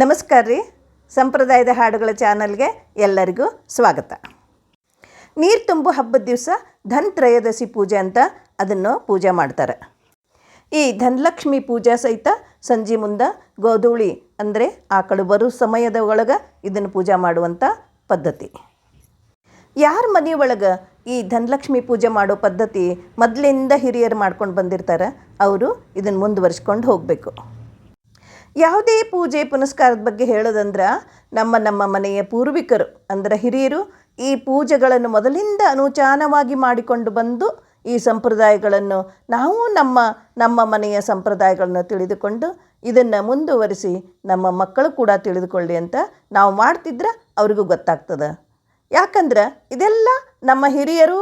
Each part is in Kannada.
ನಮಸ್ಕಾರ ರೀ. ಸಂಪ್ರದಾಯದ ಹಾಡುಗಳ ಚಾನಲ್ಗೆ ಎಲ್ಲರಿಗೂ ಸ್ವಾಗತ. ನೀರು ತುಂಬು ಹಬ್ಬದ ದಿವಸ ಧನ್ ತ್ರಯೋದಶಿ ಪೂಜೆ ಅಂತ ಅದನ್ನು ಪೂಜೆ ಮಾಡ್ತಾರೆ. ಈ ಧನಲಕ್ಷ್ಮಿ ಪೂಜಾ ಸಹಿತ ಸಂಜೆ ಮುಂದೆ ಗೋಧೂಳಿ ಅಂದರೆ ಆಕಳು ಬರೋ ಸಮಯದ ಒಳಗೆ ಇದನ್ನು ಪೂಜೆ ಮಾಡುವಂಥ ಪದ್ಧತಿ. ಯಾರ ಮನೆ ಒಳಗೆ ಈ ಧನಲಕ್ಷ್ಮಿ ಪೂಜೆ ಮಾಡೋ ಪದ್ಧತಿ ಮೊದಲಿಂದ ಹಿರಿಯರು ಮಾಡ್ಕೊಂಡು ಬಂದಿರ್ತಾರೆ, ಅವರು ಇದನ್ನು ಮುಂದುವರಿಸ್ಕೊಂಡು ಹೋಗಬೇಕು. ಯಾವುದೇ ಪೂಜೆ ಪುನಸ್ಕಾರದ ಬಗ್ಗೆ ಹೇಳೋದಂದ್ರೆ ನಮ್ಮ ನಮ್ಮ ಮನೆಯ ಪೂರ್ವಿಕರು, ಅಂದರೆ ಹಿರಿಯರು, ಈ ಪೂಜೆಗಳನ್ನು ಮೊದಲಿಂದ ಅನುಚಾನವಾಗಿ ಮಾಡಿಕೊಂಡು ಬಂದು ಈ ಸಂಪ್ರದಾಯಗಳನ್ನು ನಾವು ನಮ್ಮ ನಮ್ಮ ಮನೆಯ ಸಂಪ್ರದಾಯಗಳನ್ನು ತಿಳಿದುಕೊಂಡು ಇದನ್ನು ಮುಂದುವರಿಸಿ ನಮ್ಮ ಮಕ್ಕಳು ಕೂಡ ತಿಳಿದುಕೊಳ್ಳಿ ಅಂತ ನಾವು ಮಾಡ್ತಿದ್ರೆ ಅವರಿಗೂ ಗೊತ್ತಾಗ್ತದೆ. ಯಾಕಂದ್ರೆ ಇದೆಲ್ಲ ನಮ್ಮ ಹಿರಿಯರು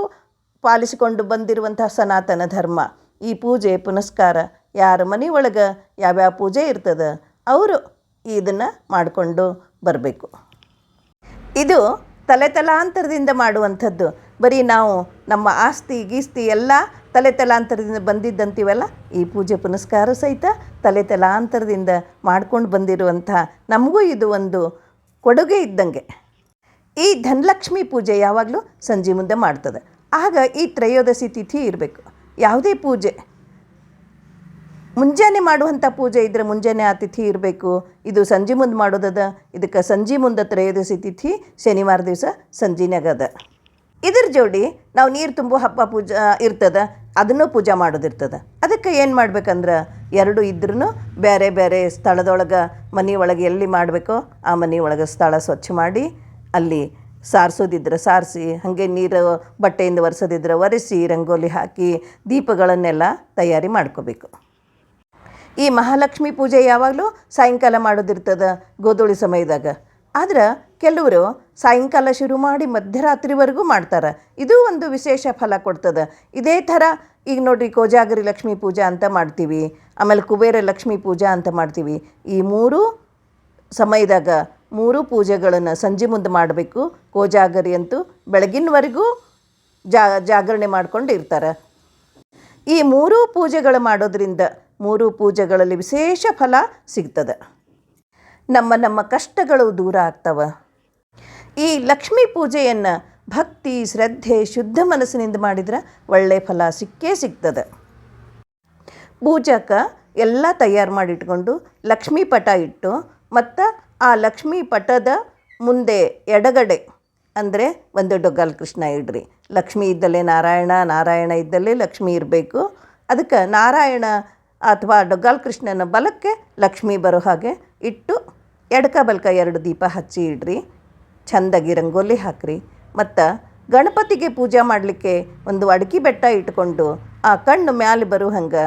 ಪಾಲಿಸಿಕೊಂಡು ಬಂದಿರುವಂತಹ ಸನಾತನ ಧರ್ಮ, ಈ ಪೂಜೆ ಪುನಸ್ಕಾರ ಯಾರ ಮನೆ ಒಳಗೆ ಯಾವ್ಯಾವ ಪೂಜೆ ಇರ್ತದೆ, ಅವರು ಇದನ್ನು ಮಾಡಿಕೊಂಡು ಬರಬೇಕು. ಇದು ತಲೆ ತಲಾಂತರದಿಂದ ಮಾಡುವಂಥದ್ದು. ಬರೀ ನಾವು ನಮ್ಮ ಆಸ್ತಿ, ಗೀಸ್ತಿ ಎಲ್ಲ ತಲೆ ತಲಾಂತರದಿಂದ ಬಂದಿದ್ದಂತೀವಲ್ಲ, ಈ ಪೂಜೆ ಪುನಸ್ಕಾರ ಸಹಿತ ತಲೆ ತಲಾಂತರದಿಂದ ಮಾಡ್ಕೊಂಡು ಬಂದಿರುವಂಥ ನಮಗೂ ಇದು ಒಂದು ಕೊಡುಗೆ ಇದ್ದಂಗೆ. ಈ ಧನಲಕ್ಷ್ಮಿ ಪೂಜೆ ಯಾವಾಗಲೂ ಸಂಜೆ ಮುಂದೆ ಮಾಡ್ತದೆ. ಆಗ ಈ ತ್ರಯೋದಶಿ ತಿಥಿ ಇರಬೇಕು. ಯಾವುದೇ ಪೂಜೆ ಮುಂಜಾನೆ ಮಾಡುವಂಥ ಪೂಜೆ ಇದ್ರೆ ಮುಂಜಾನೆ ಆ ತಿಥಿ ಇರಬೇಕು. ಇದು ಸಂಜೆ ಮುಂದೆ ಮಾಡೋದದ. ಇದಕ್ಕೆ ಸಂಜೆ ಮುಂದೆ ತ್ರಯೋದಶಿ ತಿಥಿ ಶನಿವಾರ ದಿವಸ ಸಂಜೆನಾಗದ ಇದ್ರ ಜೋಡಿ ನಾವು ನೀರು ತುಂಬೋ ಹಬ್ಬ ಪೂಜಾ ಇರ್ತದೆ. ಅದನ್ನು ಪೂಜೆ ಮಾಡೋದಿರ್ತದೆ. ಅದಕ್ಕೆ ಏನು ಮಾಡ್ಬೇಕಂದ್ರೆ ಎರಡು ಇದ್ರೂ ಬೇರೆ ಬೇರೆ ಸ್ಥಳದೊಳಗೆ ಮನೆ ಒಳಗೆ ಎಲ್ಲಿ ಮಾಡಬೇಕೋ ಆ ಮನೆ ಒಳಗೆ ಸ್ಥಳ ಸ್ವಚ್ಛ ಮಾಡಿ ಅಲ್ಲಿ ಸಾರಿಸೋದಿದ್ರೆ ಸಾರಿಸಿ, ಹಾಗೆ ನೀರು ಬಟ್ಟೆಯಿಂದ ಒರೆಸೋದಿದ್ರೆ ಒರೆಸಿ, ರಂಗೋಲಿ ಹಾಕಿ ದೀಪಗಳನ್ನೆಲ್ಲ ತಯಾರಿ ಮಾಡ್ಕೋಬೇಕು. ಈ ಮಹಾಲಕ್ಷ್ಮಿ ಪೂಜೆ ಯಾವಾಗಲೂ ಸಾಯಂಕಾಲ ಮಾಡೋದಿರ್ತದೆ ಗೋಧೂಳಿ ಸಮಯದಾಗ. ಆದ್ರೆ ಕೆಲವರು ಸಾಯಂಕಾಲ ಶುರು ಮಾಡಿ ಮಧ್ಯರಾತ್ರಿವರೆಗೂ ಮಾಡ್ತಾರೆ. ಇದು ಒಂದು ವಿಶೇಷ ಫಲ ಕೊಡ್ತದೆ. ಇದೇ ಥರ ಈಗ ನೋಡಿರಿ ಕೋಜಾಗರಿ ಲಕ್ಷ್ಮೀ ಪೂಜಾ ಅಂತ ಮಾಡ್ತೀವಿ, ಆಮೇಲೆ ಕುಬೇರ ಲಕ್ಷ್ಮೀ ಪೂಜಾ ಅಂತ ಮಾಡ್ತೀವಿ. ಈ ಮೂರು ಸಮಯದಾಗ ಮೂರು ಪೂಜೆಗಳನ್ನು ಸಂಜೆ ಮುಂದೆ ಮಾಡಬೇಕು. ಕೋಜಾಗರಿ ಅಂತೂ ಬೆಳಗಿನವರೆಗೂ ಜಾ ಜಾಗರಣೆ ಮಾಡ್ಕೊಂಡು ಇರ್ತಾರೆ. ಈ ಮೂರೂ ಪೂಜೆಗಳು ಮಾಡೋದರಿಂದ ಮೂರು ಪೂಜೆಗಳಲ್ಲಿ ವಿಶೇಷ ಫಲ ಸಿಗ್ತದೆ. ನಮ್ಮ ನಮ್ಮ ಕಷ್ಟಗಳು ದೂರ ಆಗ್ತವೆ. ಈ ಲಕ್ಷ್ಮೀ ಪೂಜೆಯನ್ನು ಭಕ್ತಿ, ಶ್ರದ್ಧೆ, ಶುದ್ಧ ಮನಸ್ಸಿನಿಂದ ಮಾಡಿದ್ರೆ ಒಳ್ಳೆಯ ಫಲ ಸಿಕ್ಕೇ ಸಿಗ್ತದೆ. ಪೂಜಕ ಎಲ್ಲ ತಯಾರು ಮಾಡಿಟ್ಕೊಂಡು ಲಕ್ಷ್ಮೀ ಪಟ ಇಟ್ಟು ಮತ್ತು ಆ ಲಕ್ಷ್ಮೀ ಪಟದ ಮುಂದೆ ಎಡಗಡೆ ಅಂದರೆ ಒಂದು ಡೊಗ್ಗಾಲ್ ಕೃಷ್ಣ ಇಡ್ರಿ. ಲಕ್ಷ್ಮಿ ಇದ್ದಲ್ಲೇ ನಾರಾಯಣ ನಾರಾಯಣ ಇದ್ದಲ್ಲೇ ಲಕ್ಷ್ಮಿ ಇರಬೇಕು. ಅದಕ್ಕೆ ನಾರಾಯಣ ಅಥವಾ ಡೊಗ್ಗಾಲ್ ಕೃಷ್ಣನ ಬಲಕ್ಕೆ ಲಕ್ಷ್ಮಿ ಬರೋ ಹಾಗೆ ಇಟ್ಟು ಎಡಕ ಬಲಕ ಎರಡು ದೀಪ ಹಚ್ಚಿ ಇಡ್ರಿ. ಚಂದಾಗಿ ರಂಗೋಲಿ ಹಾಕ್ರಿ. ಮತ್ತು ಗಣಪತಿಗೆ ಪೂಜೆ ಮಾಡಲಿಕ್ಕೆ ಒಂದು ಅಡಕೆ ಬೆಟ್ಟ ಇಟ್ಕೊಂಡು ಆ ಕಣ್ಣು ಮ್ಯಾಲೆ ಬರೋ ಹಂಗೆ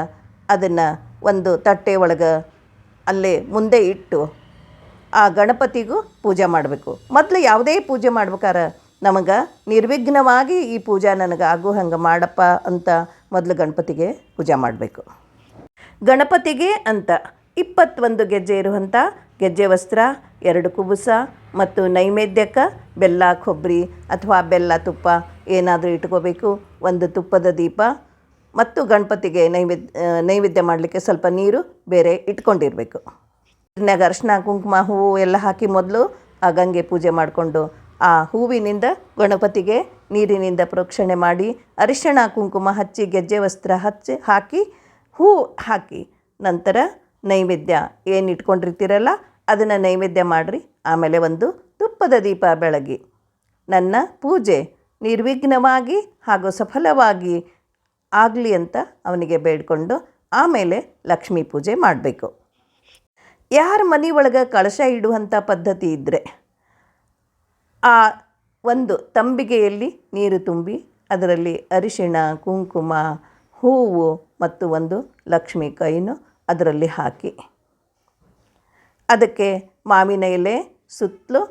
ಅದನ್ನು ಒಂದು ತಟ್ಟೆ ಒಳಗೆ ಅಲ್ಲೇ ಮುಂದೆ ಇಟ್ಟು ಆ ಗಣಪತಿಗೂ ಪೂಜೆ ಮಾಡಬೇಕು. ಮೊದಲು ಯಾವುದೇ ಪೂಜೆ ಮಾಡ್ಬೇಕಾರೆ ನಮಗೆ ನಿರ್ವಿಘ್ನವಾಗಿ ಈ ಪೂಜೆ ನನಗೆ ಆಗೋ ಹಂಗೆ ಮಾಡಪ್ಪ ಅಂತ ಮೊದಲು ಗಣಪತಿಗೆ ಪೂಜೆ ಮಾಡಬೇಕು. ಗಣಪತಿಗೆ ಅಂತ ಇಪ್ಪತ್ತೊಂದು ಗೆಜ್ಜೆ ಇರುವಂಥ ಗೆಜ್ಜೆ ವಸ್ತ್ರ, ಎರಡು ಕುಬುಸ ಮತ್ತು ನೈವೇದ್ಯಕ್ಕೆ ಬೆಲ್ಲ, ಕೊಬ್ಬರಿ ಅಥವಾ ಬೆಲ್ಲ ತುಪ್ಪ ಏನಾದರೂ ಇಟ್ಕೋಬೇಕು. ಒಂದು ತುಪ್ಪದ ದೀಪ ಮತ್ತು ಗಣಪತಿಗೆ ನೈವೇದ್ಯ ನೈವೇದ್ಯ ಮಾಡಲಿಕ್ಕೆ ಸ್ವಲ್ಪ ನೀರು ಬೇರೆ ಇಟ್ಕೊಂಡಿರಬೇಕು. ನೀರಿನಾಗ ಅರಿಶಿನ, ಕುಂಕುಮ, ಹೂವು ಎಲ್ಲ ಹಾಕಿ ಮೊದಲು ಆ ಗಂಗೆ ಪೂಜೆ ಮಾಡಿಕೊಂಡು ಆ ಹೂವಿನಿಂದ ಗಣಪತಿಗೆ ನೀರಿನಿಂದ ಪ್ರೋಕ್ಷಣೆ ಮಾಡಿ ಅರಿಶಿಣ, ಕುಂಕುಮ ಹಚ್ಚಿ, ಗೆಜ್ಜೆ ವಸ್ತ್ರ ಹಚ್ಚಿ, ಹಾಕಿ, ಹೂ ಹಾಕಿ ನಂತರ ನೈವೇದ್ಯ ಏನು ಇಟ್ಕೊಂಡಿರ್ತೀರಲ್ಲ ಅದನ್ನು ನೈವೇದ್ಯ ಮಾಡಿರಿ. ಆಮೇಲೆ ಒಂದು ತುಪ್ಪದ ದೀಪ ಬೆಳಗಿ. ನನ್ನ ಪೂಜೆ ನಿರ್ವಿಘ್ನವಾಗಿ ಹಾಗೂ ಸಫಲವಾಗಿ ಆಗಲಿ ಅಂತ ಅವನಿಗೆ ಬೇಡಿಕೊಂಡು ಆಮೇಲೆ ಲಕ್ಷ್ಮೀ ಪೂಜೆ ಮಾಡಬೇಕು. ಯಾರ ಮನೆ ಒಳಗೆ ಕಳಶ ಇಡುವಂಥ ಪದ್ಧತಿ ಇದ್ದರೆ ಆ ಒಂದು ತಂಬಿಗೆಯಲ್ಲಿ ನೀರು ತುಂಬಿ, ಅದರಲ್ಲಿ ಅರಿಶಿಣ, ಕುಂಕುಮ, ಹೂವು ಮತ್ತು ಒಂದು ಲಕ್ಷ್ಮಿ ಕೈನು ಅದರಲ್ಲಿ ಹಾಕಿ. ಅದಕ್ಕೆ ಮಾವಿನ ಎಲೆ ಸುತ್ತಲೂ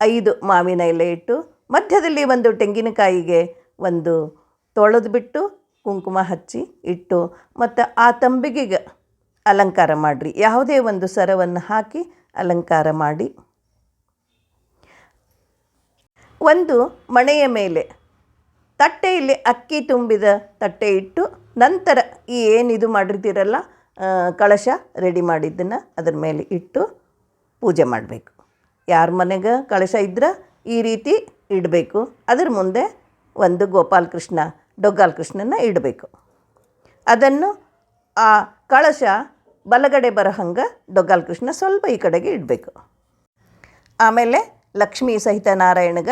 ಐದು ಮಾವಿನ ಎಲೆ ಇಟ್ಟು, ಮಧ್ಯದಲ್ಲಿ ಒಂದು ತೆಂಗಿನಕಾಯಿಗೆ ಒಂದು ತೊಳೆದು ಬಿಟ್ಟು ಕುಂಕುಮ ಹಚ್ಚಿ ಇಟ್ಟು, ಮತ್ತು ಆ ತಂಬಿಗೆಗೆ ಅಲಂಕಾರ ಮಾಡಿರಿ. ಯಾವುದೇ ಒಂದು ಸರವನ್ನು ಹಾಕಿ ಅಲಂಕಾರ ಮಾಡಿ. ಒಂದು ಮಣೆಯ ಮೇಲೆ ತಟ್ಟೆಯಲ್ಲಿ ಅಕ್ಕಿ ತುಂಬಿದ ತಟ್ಟೆ ಇಟ್ಟು ನಂತರ ಈ ಏನಿದು ಮಾಡಿರ್ತೀರಲ್ಲ ಕಳಶ ರೆಡಿ ಮಾಡಿದ್ದನ್ನು ಅದರ ಮೇಲೆ ಇಟ್ಟು ಪೂಜೆ ಮಾಡಬೇಕು. ಯಾರ ಮನೆಗೆ ಕಳಶ ಇದ್ರೆ ಈ ರೀತಿ ಇಡಬೇಕು. ಅದ್ರ ಮುಂದೆ ಒಂದು ಗೋಪಾಲಕೃಷ್ಣ ಡೊಗ್ಗಾಲ್ ಕೃಷ್ಣನ ಇಡಬೇಕು. ಅದನ್ನು ಆ ಕಳಶ ಬಲಗಡೆ ಬರೋ ಹಂಗೆ ದೊಗ್ಗಾಲ್ ಕೃಷ್ಣ ಸ್ವಲ್ಪ ಈ ಕಡೆಗೆ ಇಡಬೇಕು. ಆಮೇಲೆ ಲಕ್ಷ್ಮೀ ಸಹಿತ ನಾರಾಯಣಗ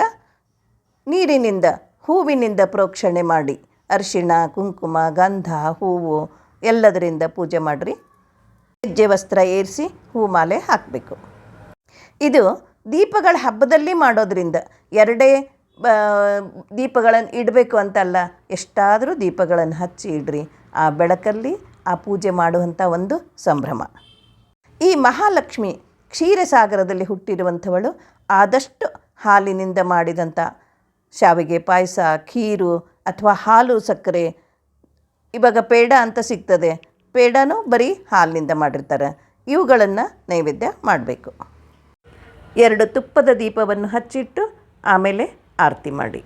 ನೀರಿನಿಂದ, ಹೂವಿನಿಂದ ಪ್ರೋಕ್ಷಣೆ ಮಾಡಿ. ಅರಿಶಿಣ, ಕುಂಕುಮ, ಗಂಧ, ಹೂವು ಎಲ್ಲದರಿಂದ ಪೂಜೆ ಮಾಡಿರಿ. ಹೆಜ್ಜೆ ವಸ್ತ್ರ ಏರಿಸಿ ಹೂಮಾಲೆ ಹಾಕಬೇಕು. ಇದು ದೀಪಗಳ ಹಬ್ಬದಲ್ಲಿ ಮಾಡೋದ್ರಿಂದ ಎರಡೇ ದೀಪಗಳನ್ನು ಇಡಬೇಕು ಅಂತಲ್ಲ, ಎಷ್ಟಾದರೂ ದೀಪಗಳನ್ನು ಹಚ್ಚಿ ಇಡ್ರಿ. ಆ ಬೆಳಕಲ್ಲಿ ಆ ಪೂಜೆ ಮಾಡುವಂಥ ಒಂದು ಸಂಭ್ರಮ. ಈ ಮಹಾಲಕ್ಷ್ಮಿ ಕ್ಷೀರಸಾಗರದಲ್ಲಿ ಹುಟ್ಟಿರುವಂಥವಳು ಆದಷ್ಟು ಹಾಲಿನಿಂದ ಮಾಡಿದಂಥ ಶಾವಿಗೆ ಪಾಯಸ, ಖೀರು ಅಥವಾ ಹಾಲು ಸಕ್ಕರೆ, ಇವಾಗ ಪೇಡ ಅಂತ ಸಿಗ್ತದೆ. ಪೇಡನೂ ಬರೀ ಹಾಲಿನಿಂದ ಮಾಡಿರ್ತಾರೆ. ಇವುಗಳನ್ನು ನೈವೇದ್ಯ ಮಾಡಬೇಕು. ಎರಡು ತುಪ್ಪದ ದೀಪವನ್ನು ಹಚ್ಚಿಟ್ಟು ಆಮೇಲೆ ಆರತಿ ಮಾಡಿ.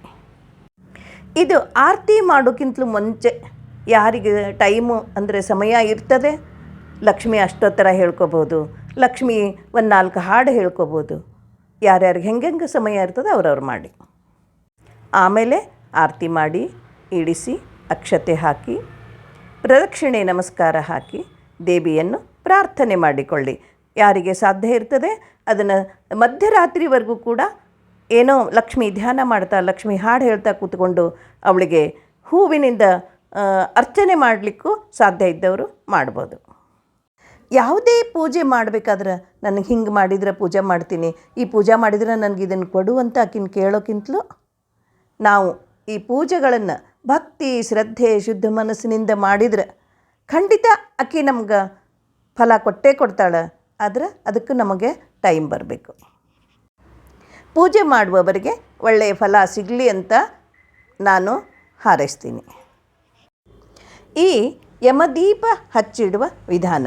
ಇದು ಆರತಿ ಮಾಡೋಕ್ಕಿಂತಲೂ ಮುಂಚೆ ಯಾರಿಗೆ ಟೈಮು ಅಂದರೆ ಸಮಯ ಇರ್ತದೆ, ಲಕ್ಷ್ಮಿ ಅಷ್ಟೋತ್ತರ ಹೇಳ್ಕೊಬೋದು, ಲಕ್ಷ್ಮಿ ಒಂದು ನಾಲ್ಕು ಹಾಡು ಹೇಳ್ಕೊಬೋದು. ಯಾರ್ಯಾರಿಗೆ ಹೆಂಗೆ ಸಮಯ ಇರ್ತದೆ ಅವ್ರವ್ರು ಮಾಡಿ. ಆಮೇಲೆ ಆರತಿ ಮಾಡಿ, ಇಡಿಸಿ, ಅಕ್ಷತೆ ಹಾಕಿ, ಪ್ರದಕ್ಷಿಣೆ ನಮಸ್ಕಾರ ಹಾಕಿ, ದೇವಿಯನ್ನು ಪ್ರಾರ್ಥನೆ ಮಾಡಿಕೊಳ್ಳಿ. ಯಾರಿಗೆ ಸಾಧ್ಯ ಇರ್ತದೆ ಅದನ್ನು ಮಧ್ಯರಾತ್ರಿವರೆಗೂ ಕೂಡ ಏನೋ ಲಕ್ಷ್ಮಿ ಧ್ಯಾನ ಮಾಡ್ತಾ, ಲಕ್ಷ್ಮಿ ಹಾಡು ಹೇಳ್ತಾ ಕೂತ್ಕೊಂಡು ಅವಳಿಗೆ ಹೂವಿನಿಂದ ಅರ್ಚನೆ ಮಾಡಲಿಕ್ಕೂ ಸಾಧ್ಯ ಇದ್ದವರು ಮಾಡ್ಬೋದು. ಯಾವುದೇ ಪೂಜೆ ಮಾಡಬೇಕಾದ್ರೆ ನನಗೆ ಹಿಂಗೆ ಮಾಡಿದ್ರೆ ಪೂಜೆ ಮಾಡ್ತೀನಿ, ಈ ಪೂಜೆ ಮಾಡಿದ್ರೆ ನನಗೆ ಇದನ್ನು ಕೊಡು ಅಂತ ಆಕಿನ ಕೇಳೋಕ್ಕಿಂತಲೂ ನಾವು ಈ ಪೂಜೆಗಳನ್ನು ಭಕ್ತಿ, ಶ್ರದ್ಧೆ, ಶುದ್ಧ ಮನಸ್ಸಿನಿಂದ ಮಾಡಿದ್ರೆ ಖಂಡಿತ ಆಕಿ ನಮ್ಗೆ ಫಲ ಕೊಟ್ಟೇ ಕೊಡ್ತಾಳೆ, ಆದರೆ ಅದಕ್ಕೆ ನಮಗೆ ಟೈಮ್ ಬರಬೇಕು. ಪೂಜೆ ಮಾಡುವವರಿಗೆ ಒಳ್ಳೆಯ ಫಲ ಸಿಗಲಿ ಅಂತ ನಾನು ಹಾರೈಸ್ತೀನಿ. ಈ ಯಮದೀಪ ಹಚ್ಚಿಡುವ ವಿಧಾನ.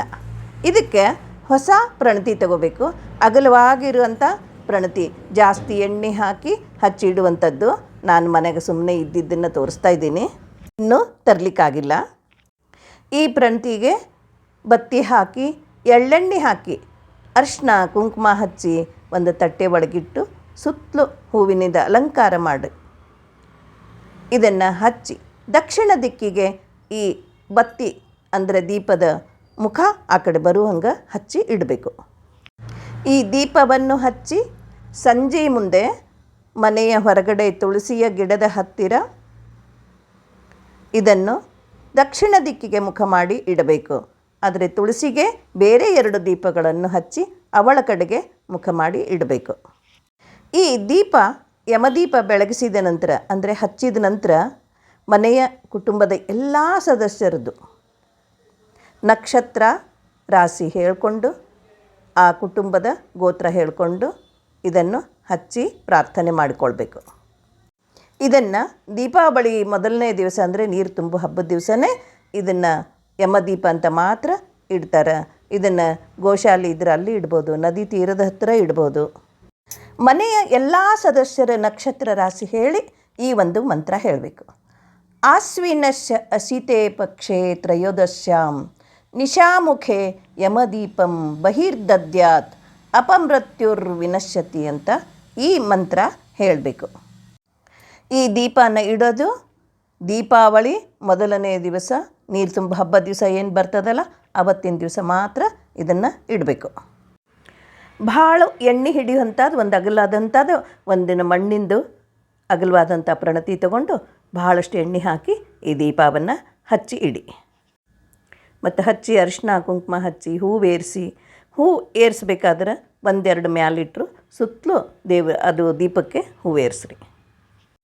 ಇದಕ್ಕೆ ಹೊಸ ಪ್ರಣತಿ ತಗೋಬೇಕು. ಅಗಲವಾಗಿರುವಂಥ ಪ್ರಣತಿ. ಜಾಸ್ತಿ ಎಣ್ಣೆ ಹಾಕಿ ಹಚ್ಚಿಡುವಂಥದ್ದು ನಾನು ಮನೆಗೆ ಸುಮ್ಮನೆ ಇದ್ದಿದ್ದನ್ನು ತೋರಿಸ್ತಾ ಇದ್ದೀನಿ. ಇನ್ನೂ ತರಲಿಕ್ಕಾಗಿಲ್ಲ. ಈ ಪ್ರಣತಿಗೆ ಬತ್ತಿ ಹಾಕಿ, ಎಳ್ಳೆಣ್ಣೆ ಹಾಕಿ ಅರಿಶಿನ ಕುಂಕುಮ ಹಚ್ಚಿ ಒಂದು ತಟ್ಟೆ ಒಳಗಿಟ್ಟು ಸುತ್ತಲೂ ಹೂವಿನಿಂದ ಅಲಂಕಾರ ಮಾಡಿ. ಇದನ್ನು ಹಚ್ಚಿ ದಕ್ಷಿಣ ದಿಕ್ಕಿಗೆ ಈ ಬತ್ತಿ ಅಂದರೆ ದೀಪದ ಮುಖ ಆ ಕಡೆ ಬರುವಂಗೆ ಹಚ್ಚಿ ಇಡಬೇಕು. ಈ ದೀಪವನ್ನು ಹಚ್ಚಿ ಸಂಜೆ ಮುಂದೆ ಮನೆಯ ಹೊರಗಡೆ ತುಳಸಿಯ ಗಿಡದ ಹತ್ತಿರ ಇದನ್ನು ದಕ್ಷಿಣ ದಿಕ್ಕಿಗೆ ಮುಖ ಮಾಡಿ ಇಡಬೇಕು. ಆದರೆ ತುಳಸಿಗೆ ಬೇರೆ ಎರಡು ದೀಪಗಳನ್ನು ಹಚ್ಚಿ ಅವಳ ಕಡೆಗೆ ಮುಖ ಮಾಡಿ ಇಡಬೇಕು. ಈ ದೀಪ ಯಮದೀಪ ಬೆಳಗಿಸಿದ ನಂತರ ಅಂದರೆ ಹಚ್ಚಿದ ನಂತರ ಮನೆಯ ಕುಟುಂಬದ ಎಲ್ಲ ಸದಸ್ಯರದ್ದು. ನಕ್ಷತ್ರ ರಾಶಿ ಹೇಳಿಕೊಂಡು, ಆ ಕುಟುಂಬದ ಗೋತ್ರ ಹೇಳಿಕೊಂಡು ಇದನ್ನು ಹಚ್ಚಿ ಪ್ರಾರ್ಥನೆ ಮಾಡಿಕೊಳ್ಬೇಕು. ಇದನ್ನು ದೀಪಾವಳಿ ಮೊದಲನೇ ದಿವಸ ಅಂದರೆ ನೀರು ತುಂಬು ಹಬ್ಬದ ದಿವಸನೇ ಇದನ್ನು ಯಮದೀಪ ಅಂತ ಮಾತ್ರ ಇಡ್ತಾರೆ. ಇದನ್ನು ಗೋಶಾಲೆ ಇದ್ರೆ ಅಲ್ಲಿ ಇಡ್ಬೋದು, ನದಿ ತೀರದ ಹತ್ತಿರ ಇಡ್ಬೋದು. ಮನೆಯ ಎಲ್ಲ ಸದಸ್ಯರ ನಕ್ಷತ್ರ ರಾಶಿ ಹೇಳಿ ಈ ಒಂದು ಮಂತ್ರ ಹೇಳಬೇಕು. ಆಶ್ವಿನಶ ಅಸಿತೆ ಪಕ್ಷೆ ತ್ರಯೋದಶ್ಯಾಂ ನಿಶಾಮುಖೆ ಯಮದೀಪಂ ಬಹಿರ್ದದ್ಯಾತ್ ಅಪಮೃತ್ಯುರ್ವಿನಶ್ಯತಿ ಅಂತ ಈ ಮಂತ್ರ ಹೇಳಬೇಕು. ಈ ದೀಪನ ಇಡೋದು ದೀಪಾವಳಿ, ಮೊದಲನೇ ದಿವಸ, ನೀರು ತುಂಬ ಹಬ್ಬದ ದಿವಸ ಏನು ಬರ್ತದಲ್ಲ, ಅವತ್ತಿನ ದಿವಸ ಮಾತ್ರ ಇದನ್ನು ಇಡಬೇಕು. ಭಾಳ ಎಣ್ಣೆ ಹಿಡಿಯುವಂಥದ್ದು ಒಂದು ಅಗಲಾದಂಥದ್ದು ಒಂದಿನ ಮಣ್ಣಿಂದು ಅಗಲವಾದಂಥ ಪ್ರಣತಿ ತಗೊಂಡು ಭಾಳಷ್ಟು ಎಣ್ಣೆ ಹಾಕಿ ಈ ದೀಪವನ್ನು ಹಚ್ಚಿ ಇಡಿ. ಮತ್ತು ಹಚ್ಚಿ ಅರಿಶಿನ, ಕುಂಕುಮ ಹಚ್ಚಿ ಹೂವು ಏರಿಸಿ, ಹೂ ಏರಿಸ್ಬೇಕಾದ್ರೆ ಒಂದೆರಡು ಮ್ಯಾಲಿಟ್ರು ಸುತ್ತಲೂ ದೇವ, ಅದು ದೀಪಕ್ಕೆ ಹೂ ಏರಿಸ್ರಿ.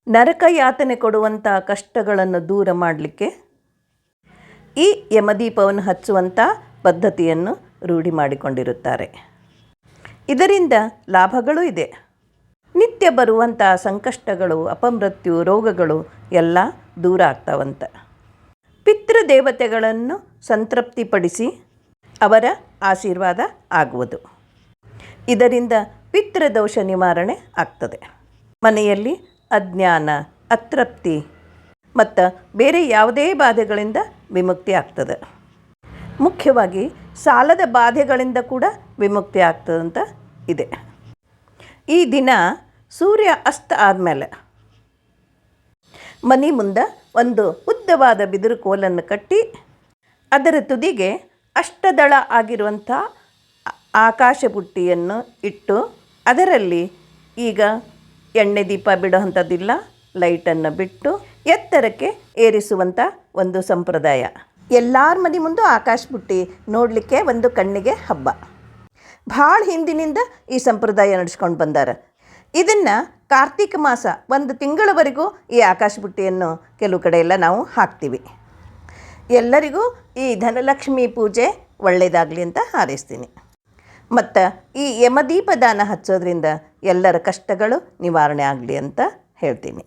ನರಕ ಯಾತನೆ ಕೊಡುವಂಥ ಕಷ್ಟಗಳನ್ನು ದೂರ ಮಾಡಲಿಕ್ಕೆ ಈ ಯಮದೀಪವನ್ನು ಹಚ್ಚುವಂಥ ಪದ್ಧತಿಯನ್ನು ರೂಢಿ ಮಾಡಿಕೊಂಡಿರುತ್ತಾರೆ. ಇದರಿಂದ ಲಾಭಗಳೂ ಇದೆ. ನಿತ್ಯ ಬರುವಂಥ ಸಂಕಷ್ಟಗಳು, ಅಪಮೃತ್ಯು, ರೋಗಗಳು ಎಲ್ಲ ದೂರ ಆಗ್ತಾವಂತ. ಪಿತೃದೇವತೆಗಳನ್ನು ಸಂತೃಪ್ತಿಪಡಿಸಿ ಅವರ ಆಶೀರ್ವಾದ ಆಗುವುದು. ಇದರಿಂದ ಪಿತೃದೋಷ ನಿವಾರಣೆ ಆಗ್ತದೆ. ಮನೆಯಲ್ಲಿ ಅಜ್ಞಾನ, ಅತೃಪ್ತಿ ಮತ್ತು ಬೇರೆ ಯಾವುದೇ ಬಾಧೆಗಳಿಂದ ವಿಮುಕ್ತಿ ಆಗ್ತದೆ. ಮುಖ್ಯವಾಗಿ ಸಾಲದ ಬಾಧೆಗಳಿಂದ ಕೂಡ ವಿಮುಕ್ತಿ ಆಗ್ತದಂತ ಇದೆ. ಈ ದಿನ ಸೂರ್ಯ ಅಸ್ತ ಆದಮೇಲೆ. ಮನೆ ಮುಂದೆ ಒಂದು ಉದ್ದವಾದ ಬಿದಿರು ಕೋಲನ್ನು ಕಟ್ಟಿ, ಅದರ ತುದಿಗೆ ಅಷ್ಟದಳ ಆಗಿರುವಂಥ ಆಕಾಶ ಬುಟ್ಟಿಯನ್ನು ಇಟ್ಟು, ಅದರಲ್ಲಿ ಈಗ ಎಣ್ಣೆ ದೀಪ ಬಿಡುವಂಥದ್ದಿಲ್ಲ, ಲೈಟನ್ನು ಬಿಟ್ಟು ಎತ್ತರಕ್ಕೆ ಏರಿಸುವಂಥ ಒಂದು ಸಂಪ್ರದಾಯ. ಎಲ್ಲರ ಮನೆ ಮುಂದೆ ಆಕಾಶ ಬುಟ್ಟಿ ನೋಡಲಿಕ್ಕೆ ಒಂದು ಕಣ್ಣಿಗೆ ಹಬ್ಬ. ಭಾಳ ಹಿಂದಿನಿಂದ ಈ ಸಂಪ್ರದಾಯ ನಡೆಸ್ಕೊಂಡು ಬಂದಾರ. ಇದನ್ನು ಕಾರ್ತಿಕ ಮಾಸ ಒಂದು ತಿಂಗಳವರೆಗೂ ಈ ಆಕಾಶ ಬುಟ್ಟಿಯನ್ನು ಕೆಲವು ಕಡೆ ಎಲ್ಲ ನಾವು ಹಾಕ್ತೀವಿ. ಎಲ್ಲರಿಗೂ ಈ ಧನಲಕ್ಷ್ಮಿ ಪೂಜೆ ಒಳ್ಳೆಯದಾಗಲಿ ಅಂತ ಹಾರೈಸ್ತೀನಿ. ಮತ್ತು ಈ ಯಮದೀಪ ದಾನ ಹಚ್ಚೋದ್ರಿಂದ ಎಲ್ಲರ ಕಷ್ಟಗಳು ನಿವಾರಣೆ ಆಗಲಿ ಅಂತ ಹೇಳ್ತೀನಿ.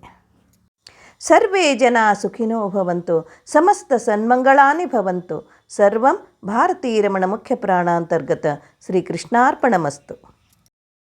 ಸರ್ವೇ ಜನ ಸುಖಿನೋ ಭವಂತು, ಸಮಸ್ತ ಸನ್ಮಂಗಳಾನಿ ಭವಂತು, ಸರ್ವಂ ಭಾರತೀರಮಣ ಮುಖ್ಯ ಪ್ರಾಣಾಂತರ್ಗತ ಶ್ರೀಕೃಷ್ಣಾರ್ಪಣಮಸ್ತು.